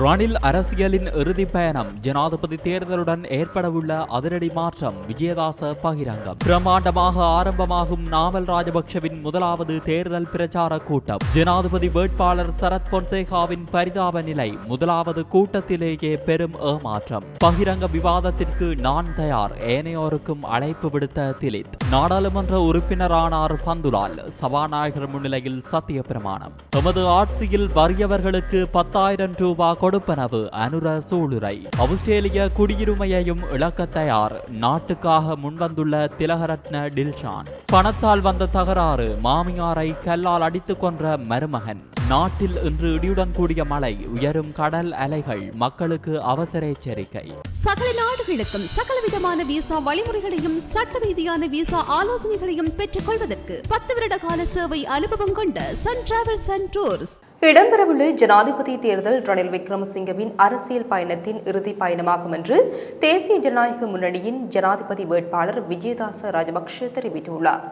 ரணில் அரசியலின் இறுதி பயணம். ஜனாதிபதி தேர்தலுடன் ஏற்படவுள்ள அதிரடி மாற்றம் விஜயதாச பகிரங்கம். பிரம்மாண்டமாக ஆரம்பமாகும் நாமல் ராஜபக்ஷவின் முதலாவது தேர்தல் பிரச்சார கூட்டம். ஜனாதிபதி வேட்பாளர் சரத் பொன்சேகாவின் பரிதாப நிலை முதலாவது கூட்டத்திலேயே பெரும் ஏமாற்றம். பகிரங்க விவாதத்திற்கு நான் தயார். ஏனையோருக்கும் அழைப்பு விடுத்த திலித் நாடாளுமன்ற உறுப்பினரானார் பந்துலால். சபாநாயகர் முன்னிலையில் சத்திய பிரமாணம் எமது ஆட்சியில் வறியவர்களுக்கு பத்தாயிரம் ரூபாய் கொடுப்பனவு அனுர சூளுரை. ஆஸ்திரேலிய குடியுரிமையையும் இழக்க தயார். நாட்டுக்காக முன்வந்துள்ள திலகரத்ன டில்ஷான். பணத்தால் வந்த தகராறு மாமியாரை கல்லால் அடித்துக் கொன்ற மருமகன். நாட்டில் இன்று இடியுடன் கூடிய மழை உயரும் கடல் அலைகள் மக்களுக்கு அவசர எச்சரிக்கை. சகல நாடுகளுக்கும் சகலவிதமான விசா வழிமுறைகளையும் சட்ட ரீதியான விசா ஆலோசனைகளையும் பெற்றுக் கொள்வதற்கு பத்து வருட கால சேவை அனுபவம் கொண்ட சன் டிராவல்ஸ் அண்ட் டூர்ஸ் இடம்பெறவுள்ள ஜனாதிபதி தேர்தல் ரணில் விக்ரமசிங்கவின் அரசியல் பயணத்தின் இறுதி பயணமாகும் என்று தேசிய ஜனநாயக முன்னணியின் ஜனாதிபதி வேட்பாளர் விஜயதாச ராஜபக்ஷ தெரிவித்துள்ளார்.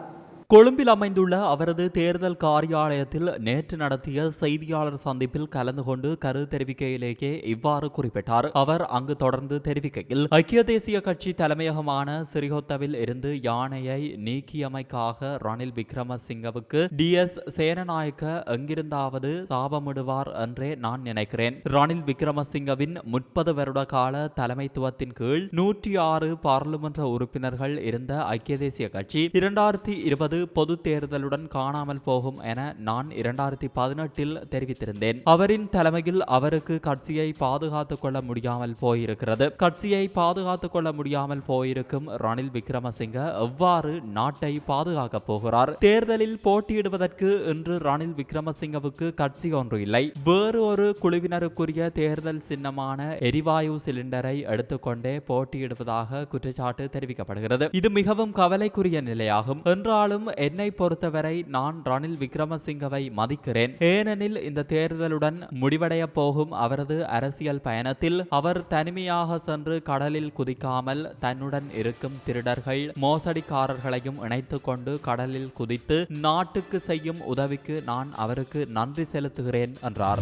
கொழும்பில் அமைந்துள்ள அவரது தேர்தல் காரியாலயத்தில் நேற்று நடத்திய செய்தியாளர் சந்திப்பில் கலந்து கொண்டு கரு தெரிவிக்கையிலேயே இவ்வாறு குறிப்பிட்டார். அவர் அங்கு தொடர்ந்து தெரிவிக்கையில் ஐக்கிய தேசிய கட்சி தலைமையகமான சிறிகொத்தவில் இருந்து யானையை நீக்கியமைக்காக ரணில் விக்ரமசிங்கவுக்கு டி. எஸ். சேனநாயக்க எங்கிருந்தாவது சாபமிடுவார் என்றே நான் நினைக்கிறேன். ரணில் விக்ரமசிங்கவின் முப்பது வருட கால தலைமைத்துவத்தின் கீழ் நூற்றி ஆறு பாராளுமன்ற உறுப்பினர்கள் இருந்த ஐக்கிய தேசிய கட்சி இரண்டாயிரத்தி இருபது பொது தேர்தலுடன் காணாமல் போகும் என நான் இரண்டாயிரத்தி பதினெட்டில் தெரிவித்திருந்தேன். அவரின் தலைமையில் அவருக்கு கட்சியை பாதுகாத்துக் கொள்ள முடியாமல் போயிருக்கிறது. கட்சியை பாதுகாத்துக் கொள்ள முடியாமல் போயிருக்கும் ரணில் விக்ரமசிங்க எவ்வாறு நாட்டை பாதுகாக்க போகிறார்? தேர்தலில் போட்டியிடுவதற்கு இன்று ரணில் விக்ரமசிங்கவுக்கு கட்சி ஒன்று இல்லை. வேறு ஒரு குழுவினருக்குரிய தேர்தல் சின்னமான எரிவாயு சிலிண்டரை எடுத்துக்கொண்டே போட்டியிடுவதாக குற்றச்சாட்டு தெரிவிக்கப்படுகிறது. இது மிகவும் கவலைக்குரிய நிலையாகும். என்றாலும் என்னை பொறுத்தவரை நான் ரணில் விக்ரமசிங்கவை மதிக்கிறேன். ஏனெனில் இந்த தேர்தலுடன் முடிவடைய போகும் அவரது அரசியல் பயணத்தில் அவர் தனிமையாக சென்று கடலில் குதிக்காமல் தன்னுடன் இருக்கும் திருடர்கள் மோசடிக்காரர்களையும் இணைத்து கொண்டு கடலில் குதித்து நாட்டுக்கு செய்யும் உதவிக்கு நான் அவருக்கு நன்றி செலுத்துகிறேன் என்றார்.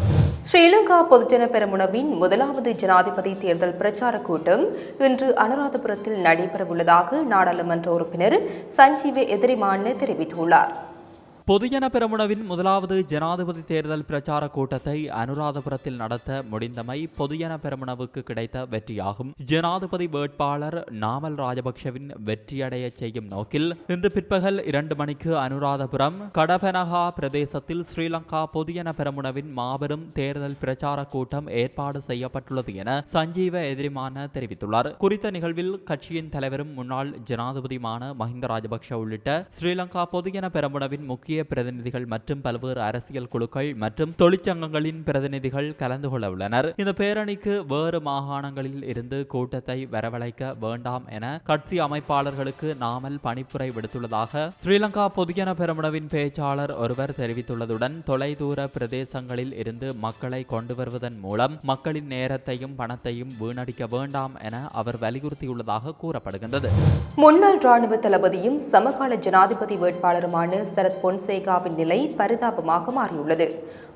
ஸ்ரீலங்கா பொதுஜன பெருமுனவின் முதலாவது ஜனாதிபதி தேர்தல் பிரச்சார கூட்டம் இன்று அனுராதபுரத்தில் நடைபெறவுள்ளதாக நாடாளுமன்ற உறுப்பினர் சஞ்சீவ மாநில தெரிவித்துள்ளார். பொதுஜன பெரமுனவின் முதலாவது ஜனாதிபதி தேர்தல் பிரச்சார கூட்டத்தை அனுராதபுரத்தில் நடத்த முடிந்தமை பொதுஜன பெரமுனவுக்கு கிடைத்த வெற்றியாகும். ஜனாதிபதி வேட்பாளர் நாமல் ராஜபக்ஷவின் வெற்றியடைய செய்யும் நோக்கில் இன்று பிற்பகல் இரண்டு மணிக்கு அனுராதபுரம் கடபனகா பிரதேசத்தில் ஸ்ரீலங்கா பொதுஜன பெரமுனவின் மாபெரும் தேர்தல் பிரச்சார கூட்டம் ஏற்பாடு செய்யப்பட்டுள்ளது என சஞ்சீவ எதிரிமான தெரிவித்துள்ளார். குறித்த நிகழ்வில் கட்சியின் தலைவரும் முன்னாள் ஜனாதிபதியுமான மஹிந்த ராஜபக்ஷ உள்ளிட்ட ஸ்ரீலங்கா பொதுஜன பெரமுனவின் முக்கிய முக்கிய பிரதிநிதிகள் மற்றும் பல்வேறு அரசியல் குழுக்கள் மற்றும் தொழிற்சங்கங்களின் பிரதிநிதிகள் கலந்து கொள்ள உள்ளனர். இந்த பேரணிக்கு வேறு மாகாணங்களில் இருந்து கூட்டத்தை வரவழைக்க வேண்டாம் என கட்சி அமைப்பாளர்களுக்கு நாமல் பணிப்புரை விடுத்துள்ளதாக ஸ்ரீலங்கா பொதுஜன பெருமுனவின் பேச்சாளர் ஒருவர் தெரிவித்துள்ளதுடன் தொலைதூர பிரதேசங்களில் இருந்து மக்களை கொண்டு வருவதன் மூலம் மக்களின் நேரத்தையும் பணத்தையும் வீணடிக்க வேண்டாம் என அவர் வலியுறுத்தியுள்ளதாக கூறப்படுகின்றது. முன்னாள் ராணுவ தளபதியும் சமகால ஜனாதிபதி வேட்பாளருமான சரத் பொன் பொன்சேகாவின் நிலை பரிதாபமாக மாறியுள்ளது.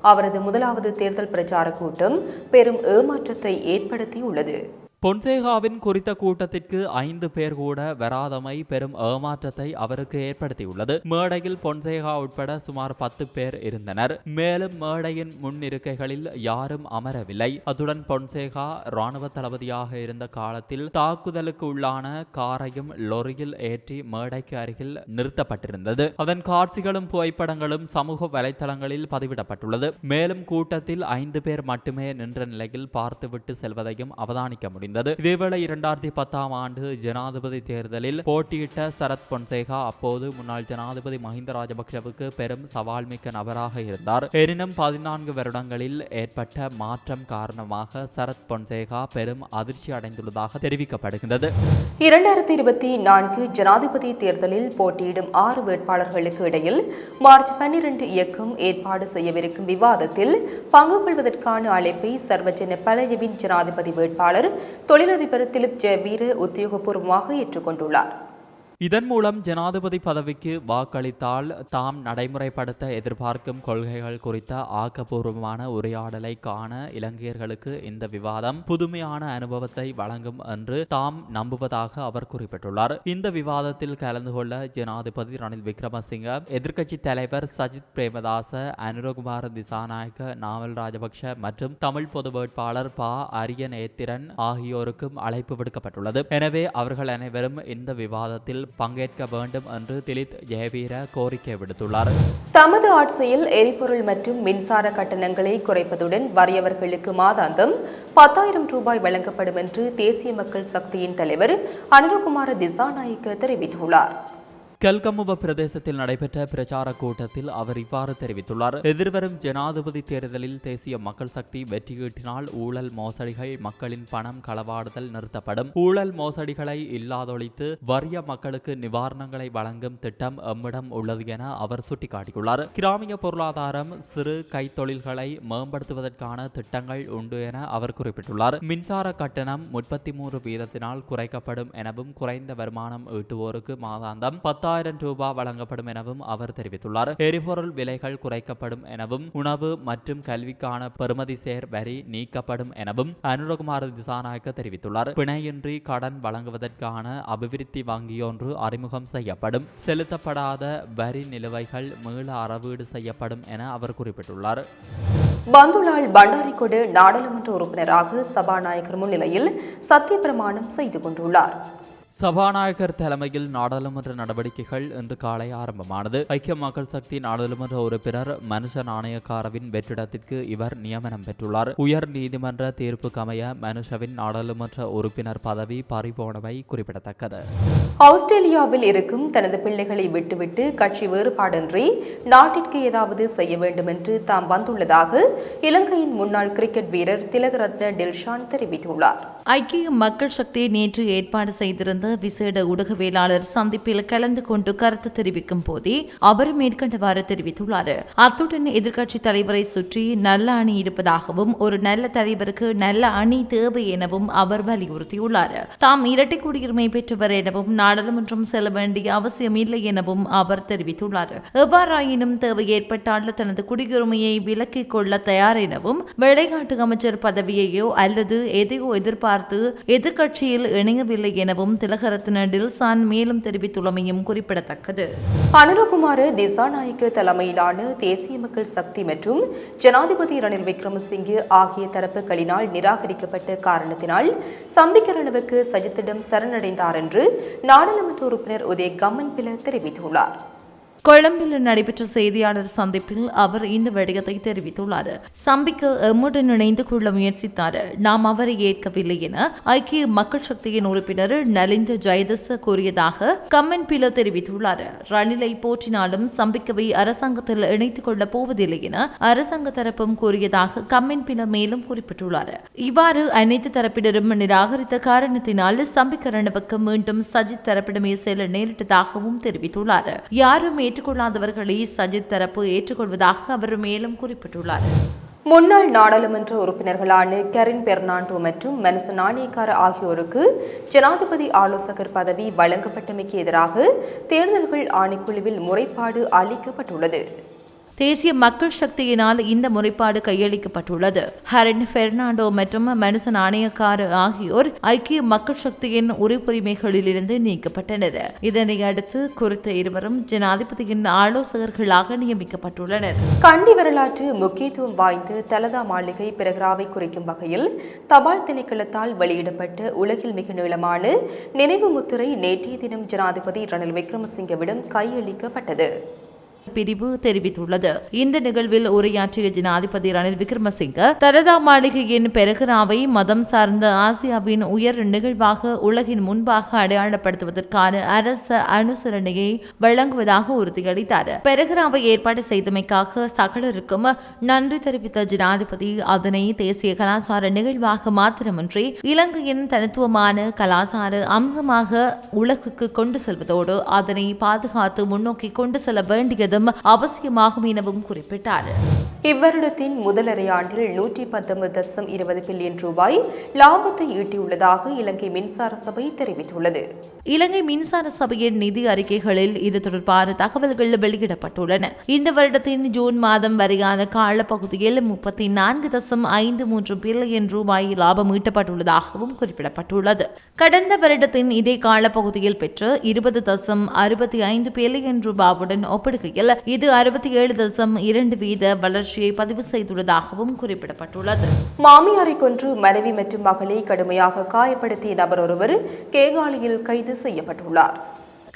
அவரது முதலாவது தேர்தல் பிரச்சார கூட்டம் பெரும் ஏமாற்றத்தை ஏற்படுத்தியுள்ளது. பொன்சேகாவின் குறித்த கூட்டத்திற்கு ஐந்து பேர் கூட வராதமை பெரும் ஏமாற்றத்தை அவருக்கு ஏற்படுத்தியுள்ளது. மேடையில் பொன்சேகா உட்பட சுமார் பத்து பேர் இருந்தனர். மேலும் மேடையின் முன் இருக்கைகளில் யாரும் அமரவில்லை. அத்துடன் பொன்சேகா ராணுவ தளபதியாக இருந்த காலத்தில் தாக்குதலுக்கு உள்ளான காரையும் லொரியில் ஏற்றி மேடைக்கு அருகில் நிறுத்தப்பட்டிருந்தது. அதன் காட்சிகளும் புகைப்படங்களும் சமூக வலைத்தளங்களில் பதிவிடப்பட்டுள்ளது. மேலும் கூட்டத்தில் ஐந்து பேர் மட்டுமே நின்ற நிலையில் பார்த்துவிட்டு செல்வதையும் அவதானிக்க முடிந்தது. இதேவேளை இரண்டாயிரத்தி பத்தாம் ஆண்டு ஜனாதிபதி தேர்தலில் போட்டியிட்ட சரத் பொன்சேகா அப்போது முன்னாள் ஜனாதிபதி மஹிந்த ராஜபக்ஷவுக்கு பெரும் சவால் மிக்க நபராக இருந்தார். எனினும் பதினான்கு வருடங்களில் ஏற்பட்ட மாற்றம் காரணமாக சரத் பொன்சேகா பெரும் அதிர்ச்சி அடைந்துள்ளதாக தெரிவிக்கப்படுகின்றது. இரண்டாயிரத்தி இருபத்தி நான்கு ஜனாதிபதி தேர்தலில் போட்டியிடும் ஆறு வேட்பாளர்களுக்கு இடையில் மார்ச் பன்னிரண்டு இயக்கம் ஏற்பாடு செய்யவிருக்கும் விவாதத்தில் பங்கு கொள்வதற்கான அழைப்பை சர்வஜன பலயவின் ஜனாதிபதி வேட்பாளர் தொழிலதிபர் திலிப் ஜெயவீர உத்தியோகபூர்வமாக ஏற்றுக்கொண்டுள்ளார். இதன் மூலம் ஜனாதிபதி பதவிக்கு வாக்களித்தால் தாம் நடைமுறைப்படுத்த எதிர்பார்க்கும் கொள்கைகள் குறித்த ஆக்கப்பூர்வமான உரையாடலை காண இலங்கையர்களுக்கு இந்த விவாதம் புதுமையான அனுபவத்தை வழங்கும் என்று தாம் நம்புவதாக அவர் குறிப்பிட்டுள்ளார். இந்த விவாதத்தில் கலந்து கொள்ள ஜனாதிபதி ரணில் விக்ரமசிங்க எதிர்க்கட்சி தலைவர் சஜித் பிரேமதாச அனுரகுமார் திசாநாயக்க நாவல் ராஜபக்ஷ மற்றும் தமிழ் பொது வேட்பாளர் ப. அரியநேத்திரன் ஆகியோருக்கும் அழைப்பு விடுக்கப்பட்டுள்ளது. எனவே அவர்கள் அனைவரும் இந்த விவாதத்தில் பங்கேற்க வேண்டும் என்று திலித் ஜெயவீர கோரிக்கை விடுத்துள்ளார். தமது ஆட்சியில் எரிபொருள் மற்றும் மின்சார கட்டணங்களை குறைப்பதுடன் வறியவர்களுக்கு மாதாந்தம் பத்தாயிரம் ரூபாய் வழங்கப்படும் என்று தேசிய மக்கள் சக்தியின் தலைவர் அனுரகுமார திசாநாயக்க தெரிவித்துள்ளார். கல்கமுவ பிரதேசத்தில் நடைபெற்ற பிரச்சார கூட்டத்தில் அவர் இவ்வாறு தெரிவித்துள்ளார். எதிர்வரும் ஜனாதிபதி தேர்தலில் தேசிய மக்கள் சக்தி வெற்றியீட்டினால் ஊழல் மோசடிகள் மக்களின் பணம் களவாடுதல் நிறுத்தப்படும். ஊழல் மோசடிகளை இல்லாதொழித்து வறிய மக்களுக்கு நிவாரணங்களை வழங்கும் திட்டம் எம்மிடம் உள்ளது என அவர் சுட்டிக்காட்டியுள்ளார். கிராமிய பொருளாதாரம் சிறு கைத்தொழில்களை மேம்படுத்துவதற்கான திட்டங்கள் உண்டு என அவர் குறிப்பிட்டுள்ளார். மின்சார கட்டணம் முப்பத்தி மூன்று வீதத்தினால் குறைக்கப்படும் எனவும் குறைந்த வருமானம் ஈட்டுவோருக்கு மாதாந்தம் பத்தாயிரம் பத்தாயிரம் ரூபாய் வழங்கப்படும் எனவும் அவர் தெரிவித்துள்ளார். எரிபொருள் விலைகள் குறைக்கப்படும் எனவும் உணவு மற்றும் கல்விக்கான பெறுமதி சேர் வரி நீக்கப்படும் எனவும் அனுரகுமார் திசாநாயக்க தெரிவித்துள்ளார். பிணையின்றி கடன் வழங்குவதற்கான அபிவிருத்தி வங்கியொன்று அறிமுகம் செய்யப்படும். செலுத்தப்படாத வரி நிலுவைகள் மீள அறவீடு செய்யப்படும் என அவர் குறிப்பிட்டுள்ளார். பந்துலால் பண்டாரிகொடு நாடாளுமன்ற உறுப்பினராக சபாநாயகர் முன்னிலையில் சத்தியப்பிரமாணம் செய்து கொண்டுள்ளார். சபாநாயகர் தலைமையில் நாடாளுமன்ற நடவடிக்கைகள் இன்று காலை ஆரம்பமானது. ஐக்கிய மக்கள் சக்தி நாடாளுமன்ற உறுப்பினர் மனுஷ நாணயக்காரவின் வெற்றிடத்திற்கு இவர் நியமனம் பெற்றுள்ளார். உயர் நீதிமன்ற தீர்ப்புக்கு அமைய மனுஷவின் நாடாளுமன்ற உறுப்பினர் பதவி பறிபோனவை குறிப்பிடத்தக்கது. ஆஸ்திரேலியாவில் இருக்கும் தனது பிள்ளைகளை விட்டுவிட்டு கட்சி வேறுபாடின்றி நாட்டிற்கு ஏதாவது செய்ய வேண்டும் என்று தாம் வந்துள்ளதாக இலங்கையின் முன்னாள் கிரிக்கெட் வீரர் திலகரத்ன டில்ஷான் தெரிவித்துள்ளார். ஐக்கிய மக்கள் சக்தி நேற்று ஏற்பாடு செய்திருந்த விசேட ஊடகவியலாளர் சந்திப்பில் கலந்து கொண்டு கருத்து தெரிவிக்கும் போதே அவர் மேற்கண்டவாறு தெரிவித்துள்ளார். அத்துடன் எதிர்க்கட்சி தலைவரை சுற்றி நல்ல அணி இருப்பதாகவும் ஒரு நல்ல தலைவருக்கு நல்ல அணி தேவை எனவும் அவர் வலியுறுத்தியுள்ளார். தாம் இரட்டை குடியுரிமை பெற்றவர் எனவும் நாடாளுமன்றம் செல்ல வேண்டிய அவசியம் இல்லை எனவும் அவர் தெரிவித்துள்ளார். எவ்வாறாயினும் தேவை ஏற்பட்டால் தனது குடியுரிமையை விலக்கிக் கொள்ள தயார் எனவும் விளையாட்டு அமைச்சர் பதவியையோ அல்லது எதையோ பார்த்து எதிர்க்கட்சியில் இணையவில்லை எனவும் திலகரத்ன டில்சான் மேலும் தெரிவித்துள்ளமையும் குறிப்பிடத்தக்கது. அனுரகுமார திசாநாயக்க தலைமையிலான தேசிய மக்கள் சக்தி மற்றும் ஜனாதிபதி ரணில் விக்ரமசிங்கே ஆகிய தரப்புகளினால் நிராகரிக்கப்பட்ட காரணத்தினால் சம்பிக்கரணவுக்கு சஜித்திடம் சரணடைந்தார் என்று நாடாளுமன்ற உறுப்பினர் உதய கம்மன் பில தெரிவித்துள்ளார். கொழும்பில் நடைபெற்ற செய்தியாளர் சந்திப்பில் அவர் இந்த விடயத்தை தெரிவித்துள்ளார். சம்பிக்கு எம்முடன் இணைந்து கொள்ள முயற்சித்தார். நாம் அவரை ஏற்கவில்லை என ஐக்கிய மக்கள் சக்தியின் உறுப்பினர் நலிந்த ஜெயதஸ் கூறியதாக கம்மன் பில தெரிவித்துள்ளார். ரணிலை போற்றினாலும் சம்பிக்கவை அரசாங்கத்தில் இணைத்துக் கொள்ளப் போவதில்லை என அரசாங்க தரப்பும் கூறியதாக கம்மன் பில மேலும் குறிப்பிட்டுள்ளார். இவ்வாறு அனைத்து தரப்பினரும் நிராகரித்த காரணத்தினால் சம்பிக்கரணவுக்கு மீண்டும் சஜித் தரப்பிடமே செல்ல நேரிட்டதாகவும் தெரிவித்துள்ளார். யாரும் ஏற்றுக்கொள்ளாதவர்களை சஜித் தரப்பு ஏற்றுக்கொள்வதாக அவர் மேலும் குறிப்பிட்டுள்ளார். முன்னாள் நாடாளுமன்ற உறுப்பினர்களான கெரின் பெர்னாண்டோ மற்றும் மனுச நாணயக்கார ஆகியோருக்கு ஜனாதிபதி ஆலோசகர் பதவி வழங்கப்பட்டமைக்கு எதிராக தேர்தல்கள் ஆணைக்குழுவில் முறைப்பாடு அளிக்கப்பட்டுள்ளது. தேசிய மக்கள் சக்தியினால் இந்த முறைப்பாடு கையளிக்கப்பட்டுள்ளது. ஹரன் பெர்னாண்டோ மற்றும் மனுச நாணயக்கார ஆகியோர் ஐக்கிய மக்கள் சக்தியின் உறுப்புரிமைகளிலிருந்து நீக்கப்பட்டனர். இதனை அடுத்து குறித்த இருவரும் ஜனாதிபதியின் ஆலோசகர்களாக நியமிக்கப்பட்டுள்ளனர். கண்டி வரலாற்று முக்கியத்துவம் வாய்ந்த தலதா மாளிகை பிரகராவை குறிக்கும் வகையில் தபால் திணைக்களத்தால் வெளியிடப்பட்ட உலகில் மிக நீளமான நினைவு முத்திரை நேற்றைய தினம் ஜனாதிபதி ரணில் விக்ரமசிங்கவிடம் கையளிக்கப்பட்டது. பிரிவு தெரிவித்துள்ளது. இந்த நிகழ்வில் உரையாற்றிய ஜனாதிபதி ரணில் விக்ரமசிங்க தரதா மாளிகையின் பெருகிராவை மதம் சார்ந்த ஆசியாவின் உயர் நிகழ்வாக உலகின் முன்பாக அடையாளப்படுத்துவதற்கான அரச அனுசரணையை வழங்குவதாக உறுதியளித்தார். பெருகிராவை ஏற்பாடு செய்தமைக்காக சகலருக்கும் நன்றி தெரிவித்த ஜனாதிபதி அதனை தேசிய கலாச்சார நிகழ்வாக மாத்திரமின்றி இலங்கையின் தனித்துவமான கலாச்சார அம்சமாக உலகுக்கு கொண்டு செல்வதோடு அதனை பாதுகாத்து முன்னோக்கி கொண்டு செல்ல வேண்டியது செய்வதும் அவசியமாகும் எனவும் குறிப்பிட்டார். இவ்வருடத்தின் முதலரை ஆண்டில் நூற்றி பத்தொன்பது தசம் இருபது பில்லியன் ரூபாய் லாபத்தை ஈட்டியுள்ளதாக இலங்கை மின்சார சபை தெரிவித்துள்ளது. இலங்கை மின்சார சபையின் நிதி அறிக்கைகளில் இது தொடர்பான தகவல்கள் வெளியிடப்பட்டுள்ளன. இந்த வருடத்தின் ஜூன் மாதம் வரையான காலப்பகுதியில் முப்பத்தி நான்கு தசம் ஐந்து மூன்று பில்லியன் ரூபாய் லாபம் ஈட்டப்பட்டுள்ளதாகவும் குறிப்பிடப்பட்டுள்ளது. கடந்த வருடத்தின் இதே காலப்பகுதியில் பெற்ற இருபது தசம் அறுபத்தி ஐந்து பில்லியன் ரூபாவுடன் ஒப்பிடுகையில் இது அறுபத்தி ஏழு தசம் இரண்டு வீத வளர்ச்சியை பதிவு செய்துள்ளதாகவும் குறிப்பிடப்பட்டுள்ளது. மாமியாரை கொன்று மனைவி மற்றும் மகளை கடுமையாக காயப்படுத்திய நபர் ஒருவர் கேகாலியில் கைது செய்யப்பட்டுள்ளார்.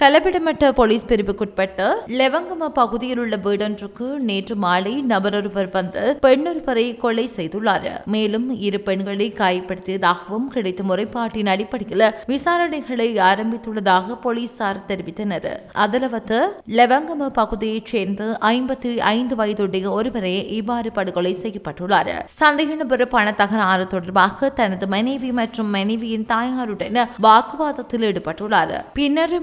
கலப்பிடமட்ட போலீஸ் பிரிவுக்குட்பட்ட லெவங்கம பகுதியில் உள்ள வீடொன்றுக்கு நேற்று மாலை நபரொருவர் வந்து பெண்ணொருவரை கொலை செய்துள்ளார். மேலும் இரு பெண்களை காயப்படுத்தியதாகவும் கிடைத்த முறைப்பாட்டின் அடிப்படையில் விசாரணைகளை ஆரம்பித்துள்ளதாக போலீசார் தெரிவித்தனர். அதலவத்து லெவங்கம பகுதியைச் சேர்ந்த ஐம்பத்தி ஐந்து வயதுடைய ஒருவரே இவ்வாறு படுகொலை செய்யப்பட்டுள்ளார். சந்தேக நபர் பண தகராறு தொடர்பாக தனது மனைவி மற்றும் மனைவியின் தாயாருடன் வாக்குவாதத்தில் ஈடுபட்டுள்ளார். பின்னர்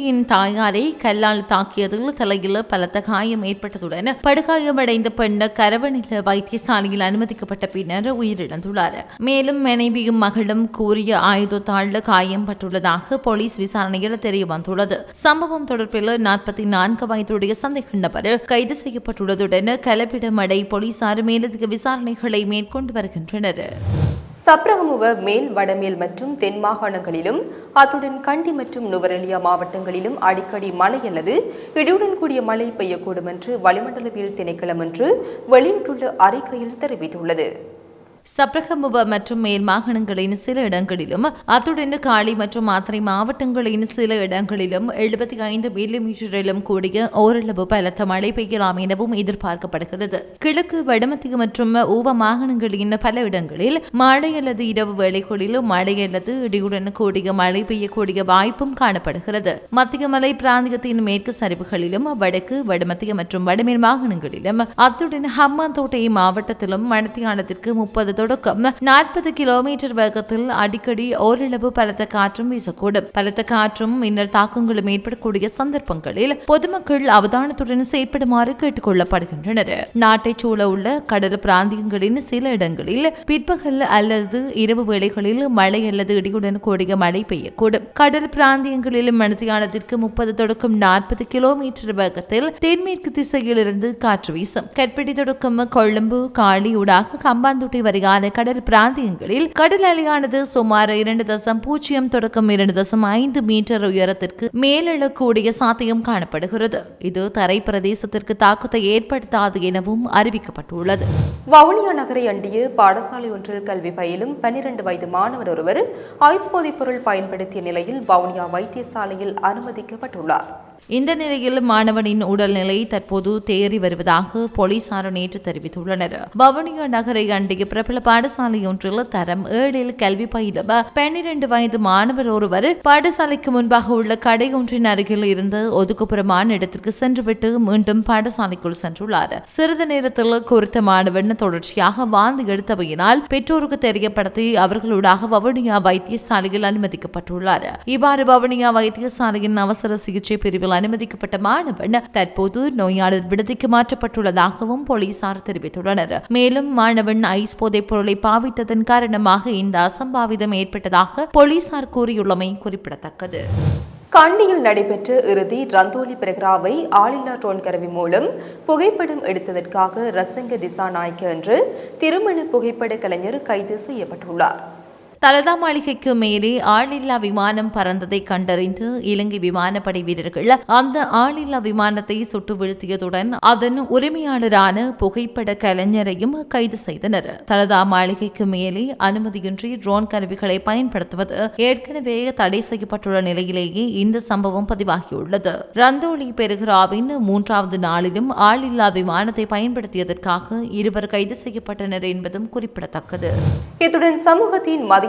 மனைவியின் தாயாரை கல்லால் தாக்கியதில் தலையில் பலத்த காயம் ஏற்பட்டதுடன் படுகாயமடைந்த பெண் கரவநில வைத்தியசாலையில் அனுமதிக்கப்பட்ட பின்னர் உயிரிழந்துள்ளார். மேலும் மனைவியும் மகளும் கூறிய ஆயுதத்தால் காயம் பட்டுள்ளதாக போலீஸ் விசாரணையில் தெரிய வந்துள்ளது சம்பவம் தொடர்பில் நாற்பத்தி நான்கு வயதுடைய சந்தேக நபர் கைது செய்யப்பட்டுள்ளதுடன் கலப்பிடமடை போலீசார் மேலதிக விசாரணைகளை மேற்கொண்டு வருகின்றனர். சப்ரகமுவ மேல் வடமேல் மற்றும் தென் மாகாணங்களிலும் அத்துடன் கண்டி மற்றும் நுவரெலியா மாவட்டங்களிலும் அடிக்கடி மழை அல்லது இடியுடன் கூடிய மழை பெய்யக்கூடும் என்று வளிமண்டலவியல் திணைக்களம் என்று வெளியிட்டுள்ள அறிக்கையில் தெரிவித்துள்ளது. சப்ரகமுவ மற்றும் மேல் மாகாணங்களின் சில இடங்களிலும் அத்துடன் காளி மற்றும் மாத்திரை மாவட்டங்களின் சில இடங்களிலும் எழுபத்தி ஐந்து மில்லிமீட்டரிலும் கூடிய ஓரளவு பலத்த மழை பெய்யலாம் எனவும் எதிர்பார்க்கப்படுகிறது. கிழக்கு வடமத்திய மற்றும் ஊவ மாகாணங்களின் பல இடங்களில் மழை அல்லது இரவு வேளைகளில் மழை அல்லது இடியுடன் கூடிய மழை பெய்யக்கூடிய வாய்ப்பும் காணப்படுகிறது. மத்திய மலை பிராந்தியத்தின் மேற்கு சரிவுகளிலும் வடக்கு வடமத்திய மற்றும் வடமேல் மாகாணங்களிலும் அத்துடன் ஹம்மாந்தோட்டை மாவட்டத்திலும் மணத்தியானத்திற்கு முப்பது தொடக்கம். நாற்பது கிலோமீட்டர் வேகத்தில் அடிக்கடி ஓரளவு பலத்த காற்றும் வீசக்கூடும். பலத்த காற்றும் மின்னல் தாக்கங்களும் ஏற்படக்கூடிய சந்தர்ப்பங்களில் பொதுமக்கள் அவதானத்துடன் செயற்படுமாறு கேட்டுக் கொள்ளப்படுகின்றனர் நாட்டை சூழ உள்ள கடல் பிராந்தியங்களின் சில இடங்களில் பிற்பகல் அல்லது இரவு வேளைகளில் மழை அல்லது இடியுடன் கூடிய மழை பெய்யக்கூடும். கடல் பிராந்தியங்களில் மணித்தியானத்திற்கு முப்பது தொடக்கம் நாற்பது கிலோமீட்டர் வேகத்தில் தென்மேற்கு திசையிலிருந்து காற்று வீசும். கற்பிடி தொடக்கம் கொழும்பு காளி ஊடாக கம்பாந்துட்டை வரை வரையான கடல் பிராந்தியங்களில் கடல் அலையானது சுமார் இரண்டு தசம் பூஜ்ஜியம் தொடக்கம் இரண்டு தசம் ஐந்து மீட்டர் உயரத்திற்கு மேலெழக்கூடிய சாத்தியம் காணப்படுகிறது. இது தரை பிரதேசத்திற்கு தாக்கத்தை ஏற்படுத்தாது எனவும் அறிவிக்கப்பட்டுள்ளது. வவுனியா நகரை அண்டிய பாடசாலை ஒன்றில் கல்வி பயிலும் பன்னிரண்டு வயது மாணவர் ஒருவர் ஐஸ் போதைப் பொருள் பயன்படுத்திய நிலையில் வவுனியா வைத்தியசாலையில் அனுமதிக்கப்பட்டுள்ளார். இந்த நிலையில் மாணவனின் உடல்நிலை தற்போது தேறி வருவதாக போலீசார் நேற்று தெரிவித்துள்ளனர். வவுனியா நகரை அண்டிய பிரபல பாடசாலை ஒன்றில் தரம் ஏழில் கல்வி பயிலும் பன்னிரண்டு வயது மாணவர் ஒருவர் பாடசாலைக்கு முன்பாக உள்ள கடை ஒன்றின் அருகில் இருந்து ஒதுக்குப்புறமான இடத்திற்கு சென்றுவிட்டு மீண்டும் பாடசாலைக்குள் சென்றுள்ளார். சிறிது நேரத்தில் குறித்த மாணவன் தொடர்ச்சியாக வாந்தி எடுத்தவையினால் பெற்றோருக்கு தெரியப்படுத்தி அவர்களூடாக வவுனியா வைத்தியசாலையில் அனுமதிக்கப்பட்டுள்ளார். இவ்வாறு வவுனியா வைத்தியசாலையின் அவசர சிகிச்சை பிரிவில் அனுமதிக்கப்பட்ட மாணவன் தற்போது நோயாளர் விடுதிக்கு மாற்றப்பட்டுள்ளதாகவும் போலீசார் தெரிவித்துள்ளனர். மேலும் மாணவன் ஐஸ் போதைப் பொருளை பாவித்ததன் காரணமாக இந்த அசம்பாவிதம் ஏற்பட்டதாக போலீசார் கூறியுள்ளமை குறிப்பிடத்தக்கது. கண்டியில் நடைபெற்ற இறுதி ரந்தோலி பிரகராவை ஆளில்லா ட்ரோன் கருவி மூலம் புகைப்படம் எடுத்ததற்காக ரசங்க திசாநாயக்க என்று திருமண புகைப்பட கலைஞர் கைது செய்யப்பட்டுள்ளார். தலதா மாளிகைக்கு மேலே ஆளில்லா விமானம் பறந்ததை கண்டறிந்து இலங்கை விமானப்படை வீரர்கள் அந்த ஆளில்லா விமானத்தை சுட்டு வீழ்த்தியதுடன் அதன் உரிமையாளரான புகைப்பட கலைஞரையும் கைது செய்தனர். தலதா மாளிகைக்கு மேலே அனுமதியின்றி ட்ரோன் கருவிகளை பயன்படுத்துவது ஏற்கனவே தடை செய்யப்பட்டுள்ள நிலையிலேயே இந்த சம்பவம் பதிவாகியுள்ளது. ரந்தோலி பெருகிராவின் மூன்றாவது நாளிலும் ஆளில்லா விமானத்தை பயன்படுத்தியதற்காக இருவர் கைது செய்யப்பட்டனர் என்பதும் குறிப்பிடத்தக்கது. இத்துடன் சமூகத்தின் மதிய